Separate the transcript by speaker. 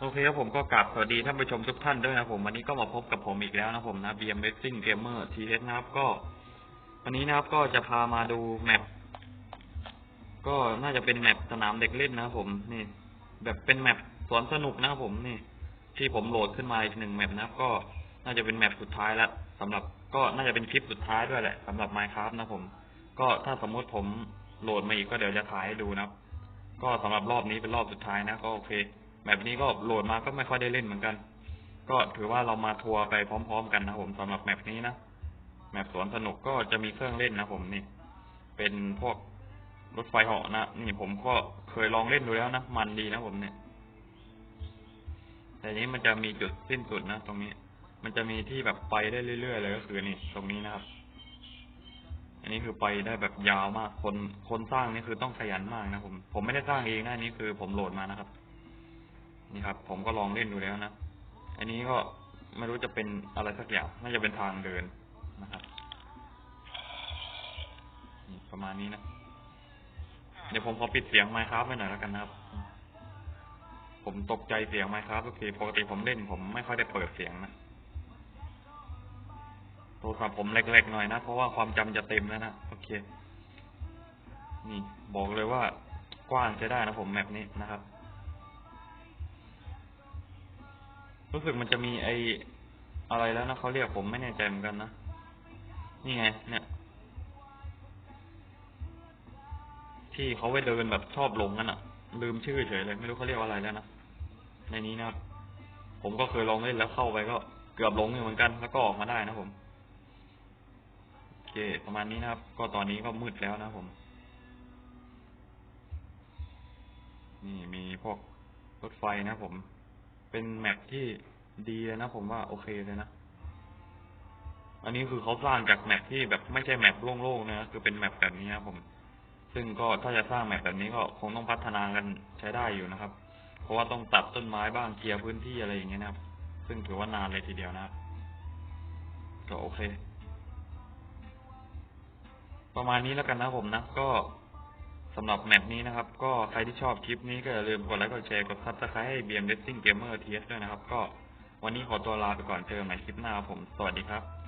Speaker 1: โอเคครับผมก็กลับสวัสดีท่านผู้ชมทุกท่านด้วยนะผมวันนี้ก็มาพบกับผมอีกแล้วนะครับผมนะ BM Racing Gamer TS นะครับก็ วันนี้นะครับก็จะพามาดูแมปก็น่าจะเป็นแมปสนามเด็กเล่นนะครับผมนี่ แบบเป็นแมปสวนสนุกนะครับผมนี่ ที่ผมโหลดขึ้นมาอีกหนึ่งแมปนะครับ ก็น่าจะเป็นแมปสุดท้ายล้วสำหรับก็น่าจะเป็นคลิปสุดท้ายด้วยแหละสำหรับ Minecraft นะผม ก็ถ้าสมมุติผมโหลดมาอีกก็เดี๋ยวจะถ่ายให้ดูนะครับ ก็สำหรับรอบนี้เป็นรอบสุดท้ายนะก็โอเค แบบนี้ก็โหลดมาก็ไม่ค่อยได้เล่นเหมือนกัน ก็ถือว่าเรามาทัวร์ไปพร้อม ๆ กันนะผมสำหรับแมปนี้นะแมปสวนสนุกก็จะมีเครื่องเล่นนะผมนี่ เป็นพวกรถไฟเหาะนะนี่ผมก็เคยลองเล่นดูแล้วนะมันดีนะผมเนี่ย แต่นี้มันจะมีจุดสิ้นสุดนะตรงนี้ มันจะมีที่แบบไปได้เรื่อยๆเลยก็คือนี่ตรงนี้นะครับ อันนี้คือไปได้แบบยาวมากคนคนสร้างนี่คือต้องขยันมากนะผม ผมไม่ได้สร้างเองนะอันนี้คือผมโหลดมานะครับ นี่ครับ ผมก็ลองเล่นดูแล้วนะ อันนี้ก็ไม่รู้จะเป็นอะไรสักอย่าง น่าจะเป็นทางเดินนะครับประมาณนี้นะ เดี๋ยวผมขอปิดเสียงไมค์ครับไว้หน่อยแล้วกันนะครับ ผมตกใจเสียงไมค์ครับทุกทีปกติผมเล่นผมไม่ค่อยได้เปิดเสียงนะโทรศัพท์ผมเล็กๆหน่อยนะ เพราะว่าความจำจะเต็มแล้วนะ โอเค นี่ บอกเลยว่ากว้างใช้ได้นะผมแมปนี้นะครับ รู้สึกมันจะมีไออะไรแล้วนะเขาเรียกผมไม่แน่ใจเหมือนกันนะ นี่ไง เนี่ย ที่เขาไปเดินแบบชอบหลงกันอะลืมชื่อเฉยเลยไม่รู้เขาเรียกว่าอะไรแล้วนะ ในนี้นะครับ ผมก็เคยลองเล่นแล้วเข้าไปก็เกือบหลงอยู่เหมือนกัน แล้วก็ออกมาได้นะผมโอเค ประมาณนี้นะครับ ก็ตอนนี้ก็มืดแล้วนะผม นี่มีพวกรถไฟนะผม เป็นแมปที่ดีเลยนะผมว่าโอเคเลยนะ อันนี้คือเขาสร้างจากแมปที่แบบไม่ใช่แมปโล่งๆนะคือเป็นแมปแบบนี้นะผม ซึ่งก็ถ้าจะสร้างแมปแบบนี้ก็คงต้องพัฒนากันใช้ได้อยู่นะครับ เพราะว่าต้องตัดต้นไม้บ้างเคลียร์พื้นที่อะไรอย่างเงี้ยนะครับ ซึ่งถือว่านานเลยทีเดียวนะครับก็โอเค ประมาณนี้แล้วกันนะผมนะก็ สำหรับแมปนี้นะครับ ก็ใครที่ชอบคลิปนี้ก็อย่าลืมกดไลค์กดแชร์กดซับสไครต์ให้ BM Racing Gamer TS ด้วยนะครับ ก็วันนี้ขอตัวลาไปก่อนเจอกันใหม่คลิปหน้าผม สวัสดีครับ